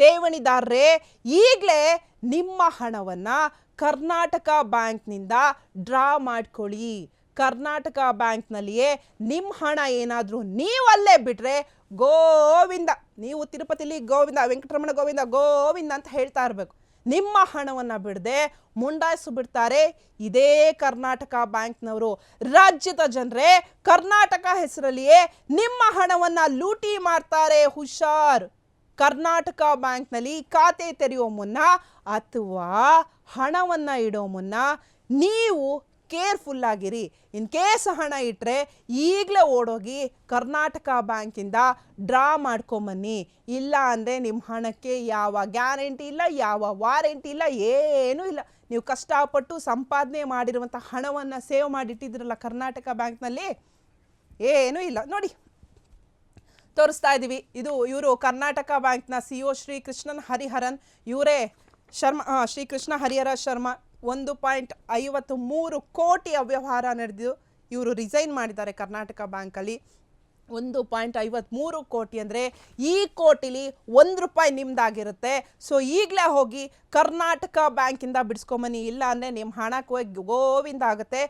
ಠೇವಣಿದಾರರೇ, ಈಗಲೇ ನಿಮ್ಮ ಹಣವನ್ನು ಕರ್ನಾಟಕ ಬ್ಯಾಂಕ್ನಿಂದ ಡ್ರಾ ಮಾಡ್ಕೊಳ್ಳಿ. ಕರ್ನಾಟಕ ಬ್ಯಾಂಕ್ನಲ್ಲಿಯೇ ನಿಮ್ಮ ಹಣ ಏನಾದರೂ ನೀವು ಅಲ್ಲೇ ಬಿಟ್ಟರೆ ಗೋವಿಂದ, ನೀವು ತಿರುಪತಿಲಿ ಗೋವಿಂದ, ವೆಂಕಟರಮಣ ಗೋವಿಂದ ಗೋವಿಂದ ಅಂತ ಹೇಳ್ತಾ ಇರಬೇಕು. ನಿಮ್ಮ ಹಣವನ್ನು ಬಿಡದೆ ಮುಂಡಾಯಿಸಿ ಬಿಡ್ತಾರೆ ಇದೇ ಕರ್ನಾಟಕ ಬ್ಯಾಂಕ್ನವರು. ರಾಜ್ಯದ ಜನರೇ, ಕರ್ನಾಟಕ ಹೆಸರಲ್ಲಿಯೇ ನಿಮ್ಮ ಹಣವನ್ನು ಲೂಟಿ ಮಾಡ್ತಾರೆ ಹುಷಾರ್. ಕರ್ನಾಟಕ ಬ್ಯಾಂಕ್ನಲ್ಲಿ ಖಾತೆ ತೆರೆಯೋ ಮುನ್ನ ಅಥವಾ ಹಣವನ್ನು ಇಡೋ ಮುನ್ನ ನೀವು ಕೇರ್ಫುಲ್ ಆಗಿರಿ. ಇನ್ ಕೇಸ್ ಹಣ ಇಟ್ಟರೆ ಈಗಲೇ ಓಡೋಗಿ ಕರ್ನಾಟಕ ಬ್ಯಾಂಕಿಂದ ಡ್ರಾ ಮಾಡ್ಕೊಂಬನ್ನಿ. ಇಲ್ಲ ಅಂದರೆ ನಿಮ್ಮ ಹಣಕ್ಕೆ ಯಾವ ಗ್ಯಾರಂಟಿ ಇಲ್ಲ, ಯಾವ ವಾರಂಟಿ ಇಲ್ಲ, ಏನೂ ಇಲ್ಲ. ನೀವು ಕಷ್ಟಪಟ್ಟು ಸಂಪಾದನೆ ಮಾಡಿರುವಂಥ ಹಣವನ್ನು ಸೇವ್ ಮಾಡಿಟ್ಟಿದ್ರಲ್ಲ ಕರ್ನಾಟಕ ಬ್ಯಾಂಕ್ನಲ್ಲಿ, ಏನೂ ಇಲ್ಲ. ನೋಡಿ ತೋರಿಸ್ತಾ ಇದ್ದೀವಿ ಇದು ಇವರು ಕರ್ನಾಟಕ ಬ್ಯಾಂಕ್ನ ಸಿ ಒ ಶ್ರೀ ಕೃಷ್ಣನ್ ಹರಿಹರನ್. ಇವರೇ ಶರ್ಮಾ ಶ್ರೀಕೃಷ್ಣ ಶ್ರೀ ಕೃಷ್ಣ ಹರಿಹರ ಶರ್ಮಾ ಒಂದು ಪಾಯಿಂಟ್ ಐವತ್ತು ಮೂರು ಕೋಟಿ ಅವ್ಯವಹಾರ ನಡೆದು ಇವರು ರಿಸೈನ್ ಮಾಡಿದ್ದಾರೆ ಕರ್ನಾಟಕ ಬ್ಯಾಂಕಲ್ಲಿ. ಒಂದು ಪಾಯಿಂಟ್ ಐವತ್ತ್ಮೂರು ಕೋಟಿ ಅಂದರೆ ಈ ಕೋಟಿಲಿ ಒಂದು ರೂಪಾಯಿ ನಿಮ್ಮದಾಗಿರುತ್ತೆ ಸೊ ಈಗಲೇ ಹೋಗಿ ಕರ್ನಾಟಕ ಬ್ಯಾಂಕಿಂದ ಬಿಡಿಸ್ಕೊಂಬನ್ನಿ. ಇಲ್ಲ ಅಂದರೆ ನಿಮ್ಮ ಹಣಕ್ಕೆ ಹೋಗಿ ಗೋವಿಂದ ಆಗುತ್ತೆ.